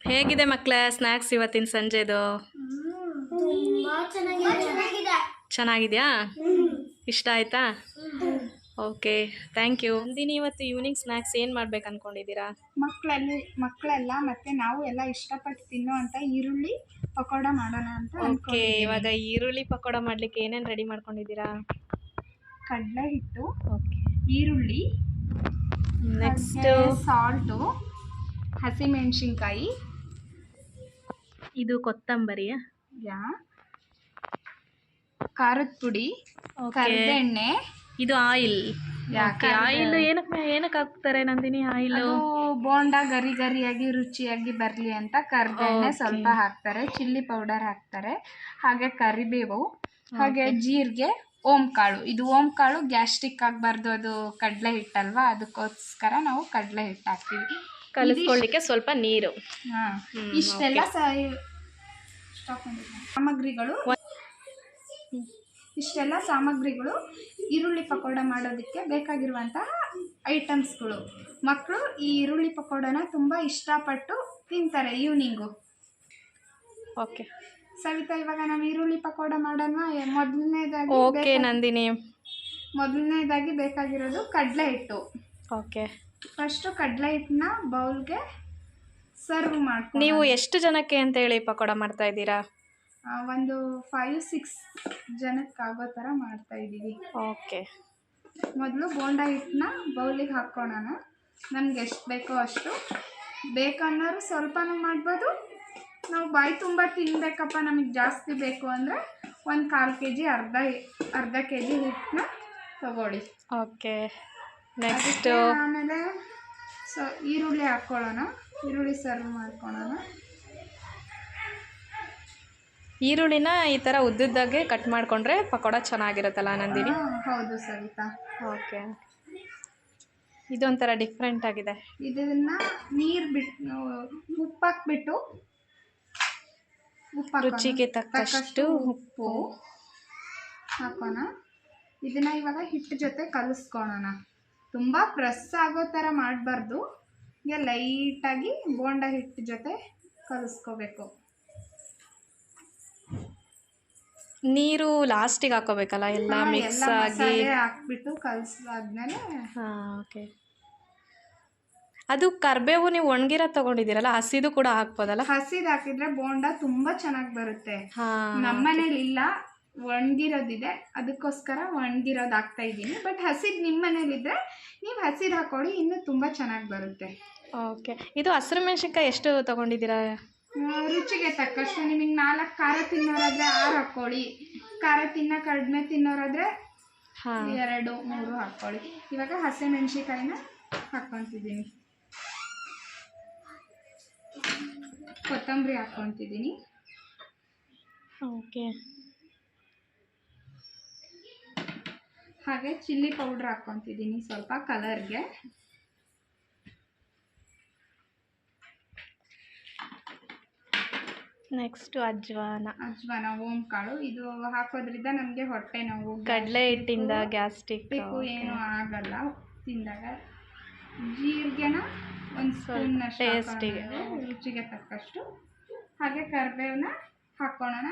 ಹೇಗಿದೆ ಮಕ್ಕಳ ಸ್ನ್ಯಾಕ್ಸ್ ಇವತ್ತಿನ ಸಂಜೆದು? ಚೆನ್ನಾಗಿದೆಯಾ? ಇಷ್ಟ ಆಯ್ತಾ? Okay thank you. ನಂದಿನಿ ಇವತ್ತು ಈವ್ನಿಂಗ್ ಸ್ನ್ಯಾಕ್ಸ್ ಏನು ಮಾಡ್ಬೇಕು ಅನ್ಕೊಂಡಿದ್ದೀರಾ? ಮಕ್ಕಳಲ್ಲಿ ಮಕ್ಕಳೆಲ್ಲ ಮತ್ತೆ ನಾವು ಎಲ್ಲ ಇಷ್ಟಪಟ್ಟು ತಿನ್ನೋ ಅಂತ ಈರುಳ್ಳಿ ಪಕೋಡ ಮಾಡೋಣ ಅಂತ ಓಕೆ ಇವಾಗ ಈರುಳ್ಳಿ ಪಕೋಡ ಮಾಡ್ಲಿಕ್ಕೆ ಏನೇನು ರೆಡಿ ಮಾಡ್ಕೊಂಡಿದ್ದೀರಾ? ಕಡಲೆ ಹಿಟ್ಟು ಓಕೆ. ಈರುಳ್ಳಿ ನೆಕ್ಸ್ಟ್ ಸಾಲ್ಟು ಹಸಿಮೆಣಸಿನ್ಕಾಯಿ ಇದು ಕೊತ್ತಂಬರಿ. ಯಾ? ಖಾರದ ಪುಡಿ ಓಕೆ. ಕರಿದೆಣ್ಣೆ ಇದು ಆಯಿಲ್. ಯಾಕೆ ಆಯಿಲ್ ಏನಕ್ಕೆ ಏನಕ್ಕೆ ಹಾಕ್ತಾರೆ ನಂದಿನಿ ಆಯಿಲ್? ಅದು ಬೋಂಡ ಗರಿ ಗರಿಯಾಗಿ ರುಚಿಯಾಗಿ ಬರ್ಲಿ ಅಂತ Okay. ಸ್ವಲ್ಪ ಹಾಕ್ತಾರೆ. ಚಿಲ್ಲಿ ಪೌಡರ್ ಹಾಕ್ತಾರೆ. ಹಾಗೆ ಕರಿಬೇವು ಹಾಗೆ ಜೀರಿಗೆ ಓಂ ಕಾಳು ಇದು ಓಂ ಕಾಳು ಗ್ಯಾಸ್ಟ್ರಿಕ್ ಆಗಬಾರ್ದು. ಅದು ಕಡಲೆ ಹಿಟ್ಟಲ್ವಾ? ಅದಕ್ಕೋಸ್ಕರ ನಾವು ಕಡಲೆ ಹಿಟ್ಟು ಹಾಕ್ತೀವಿ. ಕಲಿಸ್ಕೊಳ್ಳಿಕ್ಕೆ ಸ್ವಲ್ಪ ನೀರು. ಇಷ್ಟೆಲ್ಲ? ಸಾಮಗ್ರಿಗಳು. ಇಷ್ಟೆಲ್ಲ ಸಾಮಗ್ರಿಗಳು ಈರುಳ್ಳಿ ಪಕೋಡ ಮಾಡೋದಕ್ಕೆ ಬೇಕಾಗಿರುವಂತಹ ಐಟಮ್ಸ್ಗಳು. ಮಕ್ಕಳು ಈ ಈರುಳ್ಳಿ ಪಕೋಡನ ತುಂಬ ಇಷ್ಟಪಟ್ಟು ತಿಂತಾರೆ ಈವ್ನಿಂಗು. ಓಕೆ ಸವಿತಾ ಇವಾಗ ನಾವು ಈರುಳ್ಳಿ ಪಕೋಡ ಮಾಡೋಣ. ಮೊದಲನೇದಾಗಿ ಓಕೆ ನಂದಿನಿ. ಮೊದಲನೇದಾಗಿ ಬೇಕಾಗಿರೋದು ಕಡಲೆ ಹಿಟ್ಟು. ಓಕೆ ಫಸ್ಟು ಕಡಲೆ ಹಿಟ್ಟನ್ನ ಬೌಲ್ಗೆ ಸರ್ವ್ ಮಾಡಿ ನೀವು ಎಷ್ಟು ಜನಕ್ಕೆ ಅಂತ ಹೇಳಿ ಪಕೋಡ ಮಾಡ್ತಾ ಇದ್ದೀರಾ? ಒಂದು ಫೈವ್ ಸಿಕ್ಸ್ ಜನಕ್ಕೆ ಆಗೋ ಥರ ಮಾಡ್ತಾ ಇದ್ದೀವಿ. ಓಕೆ. ಮೊದಲು ಬೋಂಡ ಹಿಟ್ಟನ್ನ ಬೌಲಿಗೆ ಹಾಕ್ಕೊಳ್ಳೋಣ ನಮ್ಗೆ ಎಷ್ಟು ಬೇಕೋ ಅಷ್ಟು. ಬೇಕನ್ನೋರು ಸ್ವಲ್ಪನೂ ಮಾಡ್ಬೋದು. ನಾವು ಬಾಯಿ ತುಂಬ ತಿನ್ನಬೇಕಪ್ಪ ನಮಗೆ ಜಾಸ್ತಿ ಬೇಕು ಅಂದರೆ ಒಂದು ಕಾಲು ಕೆ ಜಿ ಅರ್ಧ ಅರ್ಧ ಕೆ ಜಿ ಹಿಟ್ಟನ್ನ ತಗೊಳ್ಳಿ. ಓಕೆ. ನೆಕ್ಸ್ಟ್ ಆಮೇಲೆ ಸೊ ಈರುಳ್ಳಿ ಹಾಕ್ಕೊಳ್ಳೋಣ. ಈರುಳ್ಳಿ ಸರ್ವ್ ಮಾಡ್ಕೊಳ್ಳೋಣ. ಈರುಳ್ಳಿನ ಈ ಥರ ಉದ್ದುದ್ದಾಗೆ ಕಟ್ ಮಾಡಿಕೊಂಡ್ರೆ ಪಕೋಡ ಚೆನ್ನಾಗಿರುತ್ತಲ್ಲ ನಂದಿನಿ? ಹೌದು ಸವಿತಾ. ಓಕೆ ಇದೊಂಥರ ಡಿಫ್ರೆಂಟ್ ಆಗಿದೆ. ಇದನ್ನ ನೀರು ಬಿಟ್ಟು ಉಪ್ಪು ಹಾಕ್ಬಿಟ್ಟು ಉಪ್ಪು ರುಚಿಗೆ ತಕ್ಕಷ್ಟು ಉಪ್ಪು. ಹಾಕೋಣ. ಇದನ್ನ ಇವಾಗ ಹಿಟ್ಟು ಜೊತೆ ಕಲಿಸ್ಕೊಳೋಣ. ತುಂಬ ಪ್ರೆಸ್ ಆಗೋ ಥರ ಮಾಡಬಾರ್ದು. ಹೀಗೆ ಲೈಟಾಗಿ ಬೋಂಡ ಹಿಟ್ಟು ಜೊತೆ ಕಲಿಸ್ಕೋಬೇಕು. ನೀರು ಲಾಸ್ಟಿಗೆ ಹಾಕೋಬೇಕಲ್ಲ? ಎಲ್ಲ ಮಿಕ್ಸ್ ಆಗಿ. ಹಾಕ್ಬಿಟ್ಟು ಕಲಿಸಾದ್ಮೇಲೆ ಹಾಂ ಓಕೆ ಅದು ಕರ್ಬೇವು ನೀವು ಒಣಗಿರ ತಗೊಂಡಿದ್ದೀರಲ್ಲ ಹಸಿದು ಕೂಡ ಹಾಕ್ಬೋದಲ್ಲ? ಹಸಿದು ಹಾಕಿದ್ರೆ ಬೋಂಡ ತುಂಬಾ ಚೆನ್ನಾಗಿ ಬರುತ್ತೆ. ಹಾಂ ನಮ್ಮನೇಲಿ ಇಲ್ಲ. ಒಣಗಿರೋದಿದೆ. ಅದಕ್ಕೋಸ್ಕರ ಒಣಗಿರೋದು ಹಾಕ್ತಾ ಇದ್ದೀನಿ. ಬಟ್ ಹಸಿದು ನಿಮ್ಮ ಮನೇಲಿದ್ದರೆ ನೀವು ಹಸಿದು ಹಾಕೊಳ್ಳಿ ಇನ್ನೂ ತುಂಬ ಚೆನ್ನಾಗಿ ಬರುತ್ತೆ. ಓಕೆ ಇದು ಹಸಿರು ಮೆಣಸಿನ್ಕಾಯಿ ಎಷ್ಟು ತೊಗೊಂಡಿದ್ದೀರಾ? ರುಚಿಗೆ ತಕ್ಕಷ್ಟು. ನಿಮಗೆ ನಾಲ್ಕು ಖಾರ ತಿನ್ನೋರಾದರೆ ಆರು ಹಾಕ್ಕೊಳ್ಳಿ ಖಾರ ತಿನ್ನ ಕಡಿಮೆ ತಿನ್ನೋರಾದರೆ ಎರಡು ಮೂರು ಹಾಕ್ಕೊಳ್ಳಿ ಇವಾಗ ಹಸಿ ಮೆಣಸಿನ್ಕಾಯಿನ ಹಾಕ್ಕೊತಿದ್ದೀನಿ ಕೊತ್ತಂಬರಿ ಹಾಕ್ಕೊತಿದ್ದೀನಿ ಓಕೆ ಹಾಗೆ ಚಿಲ್ಲಿ ಪೌಡ್ರ್ ಹಾಕ್ಕೊತಿದ್ದೀನಿ ಸ್ವಲ್ಪ ಕಲರ್ಗೆ. ನೆಕ್ಸ್ಟು ಅಜ್ವಾನ. ಅಜ್ವಾನ ಓಂ ಕಾಳು ಇದು ಹಾಕೋದ್ರಿಂದ ನಮಗೆ ಹೊಟ್ಟೆ ನೋವು ಕಡಲೆ ಹಿಟ್ಟಿಂದ ಗ್ಯಾಸ್ಟ್ರಿಕ್ ಏನು ಆಗಲ್ಲ ತಿಂದಾಗ. ಜೀರಿಗೆನ ಒಂದು ಸ್ಪೂನ್ ಟೇಸ್ಟಿಗೆ. ರುಚಿಗೆ ತಕ್ಕಷ್ಟು. ಹಾಗೆ ಕರಿಬೇವನ್ನ ಹಾಕ್ಕೊಳ್ಳೋಣ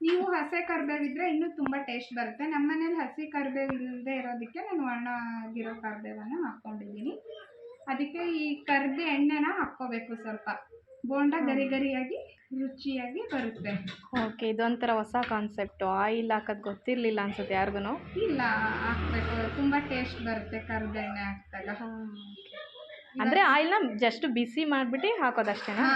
ನೀವು ಹಸಿ ಕರಿಬೇವಿದ್ರೆ ಇನ್ನೂ ತುಂಬ ಟೇಸ್ಟ್ ಬರುತ್ತೆ. ನಮ್ಮ ಮನೇಲಿ ಹಸಿ ಕರಿಬೇವು ಇಲ್ಲದೆ ಇರೋದಕ್ಕೆ ನಾನು ಒಣಗಿರೋ ಕರಿಬೇವನ್ನು ಹಾಕ್ಕೊಂಡಿದ್ದೀನಿ ಅದಕ್ಕೆ ಈ ಕರ್ಬೆ ಎಣ್ಣೆನ ಹಾಕ್ಕೋಬೇಕು ಸ್ವಲ್ಪ. ಬೋಂಡ ಗರಿ ಗರಿಯಾಗಿ ರುಚಿಯಾಗಿ ಬರುತ್ತೆ. ಓಕೆ ಇದೊಂಥರ ಹೊಸ ಕಾನ್ಸೆಪ್ಟು ಆಯಿಲ್ ಹಾಕೋದು ಗೊತ್ತಿರಲಿಲ್ಲ ಅನ್ಸುತ್ತೆ ಯಾರಿಗೂ ಇಲ್ಲ ಹಾಕ್ಬೇಕು. ತುಂಬ ಟೇಸ್ಟ್ ಬರುತ್ತೆ ಕರ್ಬೇಣ್ಣೆ ಹಾಕಿದಾಗ. ಅಂದರೆ ಆಯಿಲ್ನ ಜಸ್ಟ್ ಬಿಸಿ ಮಾಡಿಬಿಟ್ಟು ಹಾಕೋದಷ್ಟೇನಾ? ಹಾ.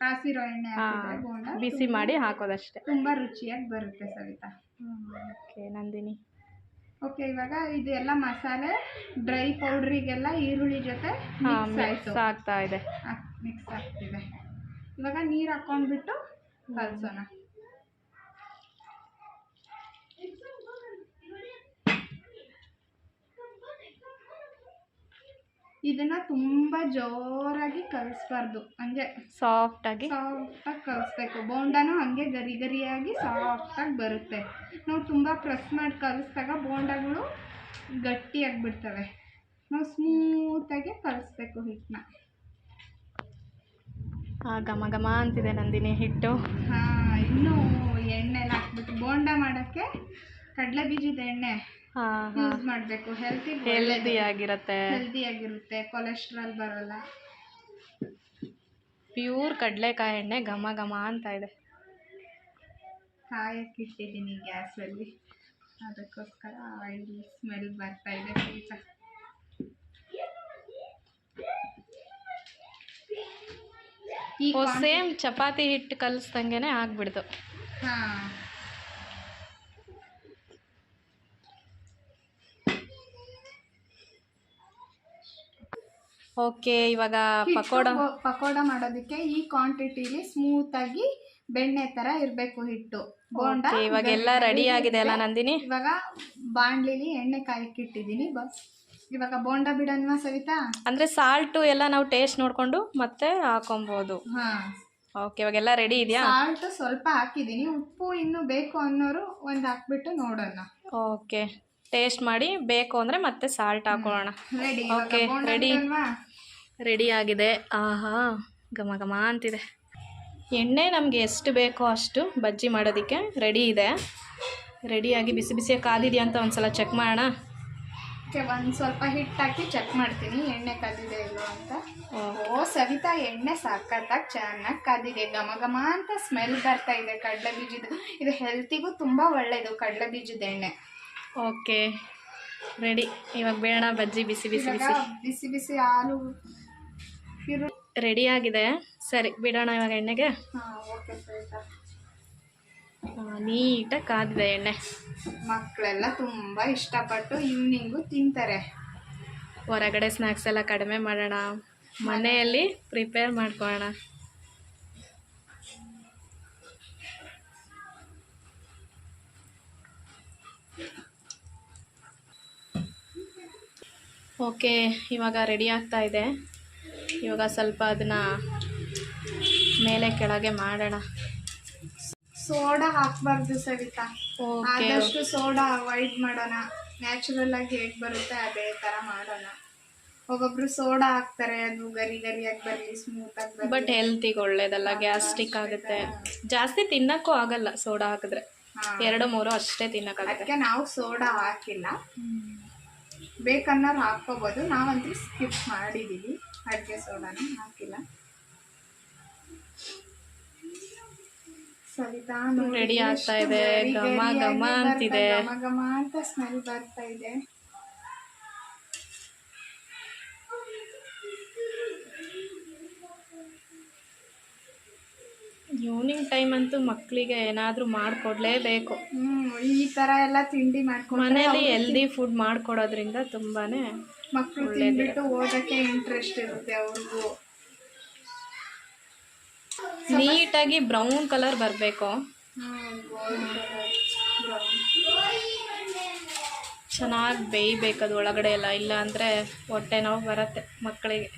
ಕಾಸಿರೋ ಎಣ್ಣೆ ಹಾಕಿದ್ರೆ ಬೋಂಡ ಬಿಸಿ ಮಾಡಿ ಹಾಕೋದಷ್ಟೇ. ತುಂಬಾ ರುಚಿಯಾಗಿ ಬರುತ್ತೆ ಸವಿತಾ. ಓಕೆ ನಂದಿನಿ. ಓಕೆ ಇವಾಗ ಇದು ಎಲ್ಲ ಮಸಾಲೆ ಡ್ರೈ ಪೌಡ್ರಿಗೆಲ್ಲ ಈರುಳ್ಳಿ ಜೊತೆ ಮಿಕ್ಸ್ ಆಗ್ತಾ ಇದೆ. ಮಿಕ್ಸ್ ಆಗ್ತಿದೆ. ಇವಾಗ ನೀರು ಹಾಕೊಂಡ್ಬಿಟ್ಟು ಕಲ್ಸೋಣ. ಇದನ್ನ ತುಂಬಾ ಜೋರಾಗಿ ಕಲಿಸ್ಬಾರ್ದು. ಹಂಗೆ ಸಾಫ್ಟಾಗಿ? ಸಾಫ್ಟಾಗಿ ಕಲಿಸ್ಬೇಕು. ಬೋಂಡನೂ ಹಂಗೆ ಗರಿ ಗರಿಯಾಗಿ ಸಾಫ್ಟಾಗಿ ಬರುತ್ತೆ. ನಾವು ತುಂಬ ಪ್ರೆಸ್ ಮಾಡಿ ಕಲಿಸ್ದಾಗ ಬೋಂಡಗಳು ಗಟ್ಟಿಯಾಗಿಬಿಡ್ತವೆ ನಾವು ಸ್ಮೂತಾಗಿ ಕಲಿಸ್ಬೇಕು ಹಿಟ್ಟನ್ನ. ಆ ಘಮ ಘಮ ಅಂತಿದೆ ನಂದಿನಿ ಹಿಟ್ಟು. ಹಾಂ ಇನ್ನೂ ಎಣ್ಣೆ ಹಾಕ್ಬಿಟ್ಟು ಬೋಂಡ ಮಾಡೋಕ್ಕೆ ಕಡಲೆ ಬೀಜದ ಎಣ್ಣೆ ಯೂಸ್ ಮಾಡಬೇಕು. ಹೆಲ್ತಿ ಹೆಲ್ದಿ ಆಗಿರತ್ತೆ. ಹೆಲ್ದಿಯಾಗಿರುತ್ತೆ ಕೊಲೆಸ್ಟ್ರಾಲ್ ಬರೋಲ್ಲ. ಪ್ಯೂರ್ ಕಡಲೆಕಾಯಿ ಎಣ್ಣೆ ಘಮ ಘಮ ಅಂತ ಇದೆ. ಕಾಯಕ್ಕೆ ಇಟ್ಟಿದ್ದೀನಿ ಗ್ಯಾಸಲ್ಲಿ. ಅದಕ್ಕೋಸ್ಕರ ಆಯಿಲ್ ಸ್ಮೆಲ್ ಬರ್ತಾ ಇದೆ ಓ ಸೇಮ್ ಚಪಾತಿ ಹಿಟ್ಟು ಕಲಿಸ್ದಂಗೆ ಆಗ್ಬಿಡ್ತು ಹಾಂ. ಓಕೆ ಇವಾಗ ಪಕೋಡ. ಪಕೋಡ ಮಾಡೋದಕ್ಕೆ ಈ ಕ್ವಾಂಟಿಟಿಲಿ ಸ್ಮೂತ್ ಆಗಿ ಬೆಣ್ಣೆ ತರ ಇರಬೇಕು ಹಿಟ್ಟು. ಬೋಂಡ ಎಲ್ಲ ಇವಾಗೆಲ್ಲ ರೆಡಿ ಆಗಿದೆ ಅಲ್ಲ ನಂದಿನಿ? ಇವಾಗ ಬಾಣ್ಲಿಲಿ ಎಣ್ಣೆ ಕಾಯಕ್ಕಿಟ್ಟಿದ್ದೀನಿ ಬಸ್. ಇವಾಗ ಬೋಂಡ ಬಿಡನ್ವಾ ಸವಿತಾ? ಅಂದ್ರೆ ಸಾಲ್ಟು ಎಲ್ಲ ನಾವು ಟೇಸ್ಟ್ ನೋಡ್ಕೊಂಡು ಮತ್ತೆ ಹಾಕೊಬಹುದು ಹಾ. ಓಕೆ ಇವಾಗೆಲ್ಲ ರೆಡಿ ಇದೆಯಾ? ಸಾಲ್ಟ್ ಸ್ವಲ್ಪ ಹಾಕಿದ್ದೀನಿ ಉಪ್ಪು ಇನ್ನು ಬೇಕು ಅನ್ನೋರು ಒಂದು ಹಾಕ್ಬಿಟ್ಟು ನೋಡೋಣ. ಓಕೆ. ಟೇಸ್ಟ್ ಮಾಡಿ ಬೇಕು ಅಂದರೆ ಮತ್ತೆ ಸಾಲ್ಟ್ ಹಾಕೊಳ್ಳೋಣ. Ready ready. ಅಲ್ವಾ ರೆಡಿ ಆಗಿದೆ. ಆಹಾ ಘಮ ಘಮ ಅಂತಿದೆ. ಎಣ್ಣೆ ನಮಗೆ ಎಷ್ಟು ಬೇಕೋ ಅಷ್ಟು ಬಜ್ಜಿ ಮಾಡೋದಕ್ಕೆ ರೆಡಿ ಇದೆ. ರೆಡಿಯಾಗಿ ಬಿಸಿ ಬಿಸಿಯಾಗಿ ಕಾದಿದೆಯಾ ಅಂತ ಒಂದು ಸಲ ಚೆಕ್ ಮಾಡೋಣ. ಓಕೆ ಒಂದು ಸ್ವಲ್ಪ ಹಿಟ್ಟು ಹಾಕಿ ಚೆಕ್ ಮಾಡ್ತೀನಿ ಎಣ್ಣೆ ಕಾದಿದೆ ಇಲ್ಲೋ ಅಂತ. ಓ ಸವಿತಾ ಎಣ್ಣೆ ಸಖತ್ತಾಗಿ ಚೆನ್ನಾಗಿ ಕಾದಿದೆ. ಘಮ ಘಮ ಅಂತ ಸ್ಮೆಲ್ ಬರ್ತಾ ಇದೆ ಕಡಲೆ ಬೀಜದ ಇದು ಹೆಲ್ತಿಗೂ ತುಂಬ ಒಳ್ಳೆಯದು ಕಡಲೆ ಬೀಜದ ಎಣ್ಣೆ. Okay ready. ಇವಾಗ ಬೇಡ ಬಜ್ಜಿ ಬಿಸಿ ಬಿಸಿ ಬಿಸಿ. ಬಿಸಿ ಬಿಸಿ ಹಾಲು ರೆಡಿ ಆಗಿದೆ. ಸರಿ ಬಿಡೋಣ ಇವಾಗ ಎಣ್ಣೆಗೆ. ನೀಟಾಗಿ ಕಾದಿದೆ ಎಣ್ಣೆ. ಮಕ್ಕಳೆಲ್ಲ ತುಂಬ ಇಷ್ಟಪಟ್ಟು ಈವ್ನಿಂಗು ತಿಂತಾರೆ. ಹೊರಗಡೆ ಸ್ನ್ಯಾಕ್ಸ್ ಎಲ್ಲ ಕಡಿಮೆ ಮಾಡೋಣ. ಮನೆಯಲ್ಲಿ ಪ್ರಿಪೇರ್ ಮಾಡ್ಕೊಳ್ಳೋಣ. ಓಕೆ ಇವಾಗ ರೆಡಿ ಆಗ್ತಾ ಇದೆ. ಇವಾಗ ಸ್ವಲ್ಪ ಅದನ್ನು ಮೇಲೆ ಕೆಳಗೆ ಮಾಡೋಣ. ಸೋಡಾ ಹಾಕ್ಬಾರ್ದು ಸವಿತಾ. ಓಕೆ ಆದಷ್ಟು ಸೋಡಾ ಅವಾಯ್ಡ್ ಮಾಡೋಣ. ನ್ಯಾಚುರಲ್ ಆಗಿ ಹೇಗೆ ಬರುತ್ತೆ ಅದೇ ಥರ ಮಾಡೋಣ. ಒಬ್ಬೊಬ್ರು ಸೋಡಾ ಹಾಕ್ತಾರೆ ಅದು ಗರಿ ಗರಿಯಾಗಿ ಬರಲಿ ಸ್ಮೂತ್ ಆಗಿ ಬಟ್ ಹೆಲ್ತಿಗೆ ಒಳ್ಳೇದಲ್ಲ ಗ್ಯಾಸ್ಟ್ರಿಕ್ ಆಗುತ್ತೆ. ಜಾಸ್ತಿ ತಿನ್ನಕ್ಕೂ ಆಗಲ್ಲ ಸೋಡಾ ಹಾಕಿದ್ರೆ. ಎರಡು ಮೂರು ಅಷ್ಟೇ ತಿನ್ನಕ್ಕಾಗುತ್ತೆ. ನಾವು ಸೋಡಾ ಹಾಕಿಲ್ಲ. ಬೇಕನ್ನೋರು ಹಾಕ್ಕೋಬೋದು ನಾವಂತೂ ಸ್ಕಿಪ್ ಮಾಡಿದ್ದೀವಿ ಅಡುಗೆ ಸೋಡಾನ ಹಾಕಿಲ್ಲ ಸವಿತಾ ರೆಡಿ ಆಗ್ತಾ ಇದೆ. ಘಮ ಘಮ ಅಂತಿದೆ. ಘಮ ಘಮ ಅಂತ ಸ್ಮೆಲ್ ಬರ್ತಾ ಇದೆ ಈವ್ನಿಂಗ್ ಟೈಮ್ ಅಂತೂ ಮಕ್ಕಳಿಗೆ ಏನಾದರೂ ಮಾಡಿಕೊಡ್ಲೇಬೇಕು. ಈ ಥರ ಎಲ್ಲ ತಿಂಡಿ ಮಾಡ್ಕೊಂಡು ಮನೇಲಿ ಹೆಲ್ದಿ ಫುಡ್ ಮಾಡಿಕೊಡೋದ್ರಿಂದ ತುಂಬಾ ಮಕ್ಕಳು ತಿಂದ್ಬಿಟ್ಟು ಓದೋಕ್ಕೆ ಇಂಟ್ರೆಸ್ಟ್ ಇರುತ್ತೆ ಅವ್ರಿಗೂ. ನೀಟಾಗಿ ಬ್ರೌನ್ ಕಲರ್ ಬರಬೇಕು. ಚೆನ್ನಾಗಿ ಬೇಯಬೇಕು ಅದು ಒಳಗಡೆ ಎಲ್ಲ ಇಲ್ಲ ಅಂದರೆ ಹೊಟ್ಟೆ ನೋವು ಬರುತ್ತೆ ಮಕ್ಕಳಿಗೆ.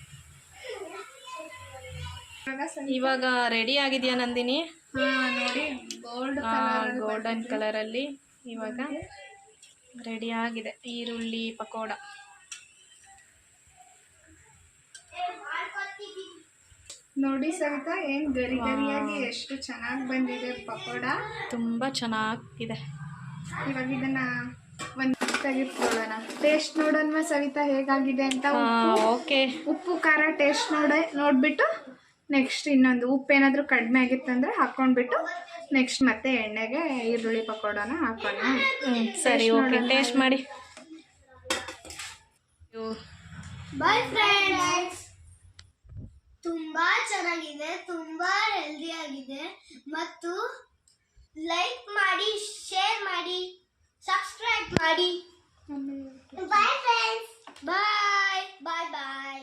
ಇವಾಗ ರೆಡಿ ಆಗಿದೆಯಾ ನಂದಿನಿ? ಹಾ ನೋಡಿ ಗೋಲ್ಡ್ ಗೋಲ್ಡನ್ ಕಲರಲ್ಲಿ ಇವಾಗ ರೆಡಿ ಆಗಿದೆ. ಈರುಳ್ಳಿ ಪಕೋಡ. ನೋಡಿ ಸವಿತಾ ಏನ್ ಗರಿ ಗರಿಯಾಗಿ ಎಷ್ಟು ಚೆನ್ನಾಗಿ ಬಂದಿದೆ ಪಕೋಡ. ತುಂಬಾ ಚೆನ್ನಾಗಿದೆ. ಇವಾಗ ಇದನ್ನ ಒಂದ್ ತೆಗೆದುಕೊಳ್ಳೋಣ. ಟೇಸ್ಟ್ ನೋಡೋಣ ಸವಿತಾ ಹೇಗಾಗಿದೆ ಅಂತ ಓಕೆ ಉಪ್ಪು? ಖಾರ ಟೇಸ್ಟ್ ನೋಡ ನೋಡ್ಬಿಟ್ಟು ನೆಕ್ಸ್ಟ್ ಇನ್ನೊಂದು ಉಪ್ಪು ಏನಾದರೂ ಕಡಿಮೆ ಆಗಿತ್ತಂದರೆ ಹಾಕೊಂಡ್ಬಿಟ್ಟು ನೆಕ್ಸ್ಟ್ ಮತ್ತೆ ಎಣ್ಣೆಗೆ ಈರುಳ್ಳಿ ಪಕೋಡನ ಹಾಕೋಣ. ಹ್ಞೂ ಸರಿ ಓಕೆ ಟೇಸ್ಟ್ ಮಾಡಿ. ಬಾಯ್ ಫ್ರೆಂಡ್ಸ್ ತುಂಬಾ ಚೆನ್ನಾಗಿದೆ ತುಂಬಾ ಹೆಲ್ದಿ ಆಗಿದೆ. ಮತ್ತು ಲೈಕ್ ಮಾಡಿ ಶೇರ್ ಮಾಡಿ ಸಬ್ಸ್ಕ್ರೈಬ್ ಮಾಡಿ. ಬಾಯ್ ಫ್ರೆಂಡ್ಸ್ ಬಾಯ್ ಬಾಯ್ ಬಾಯ್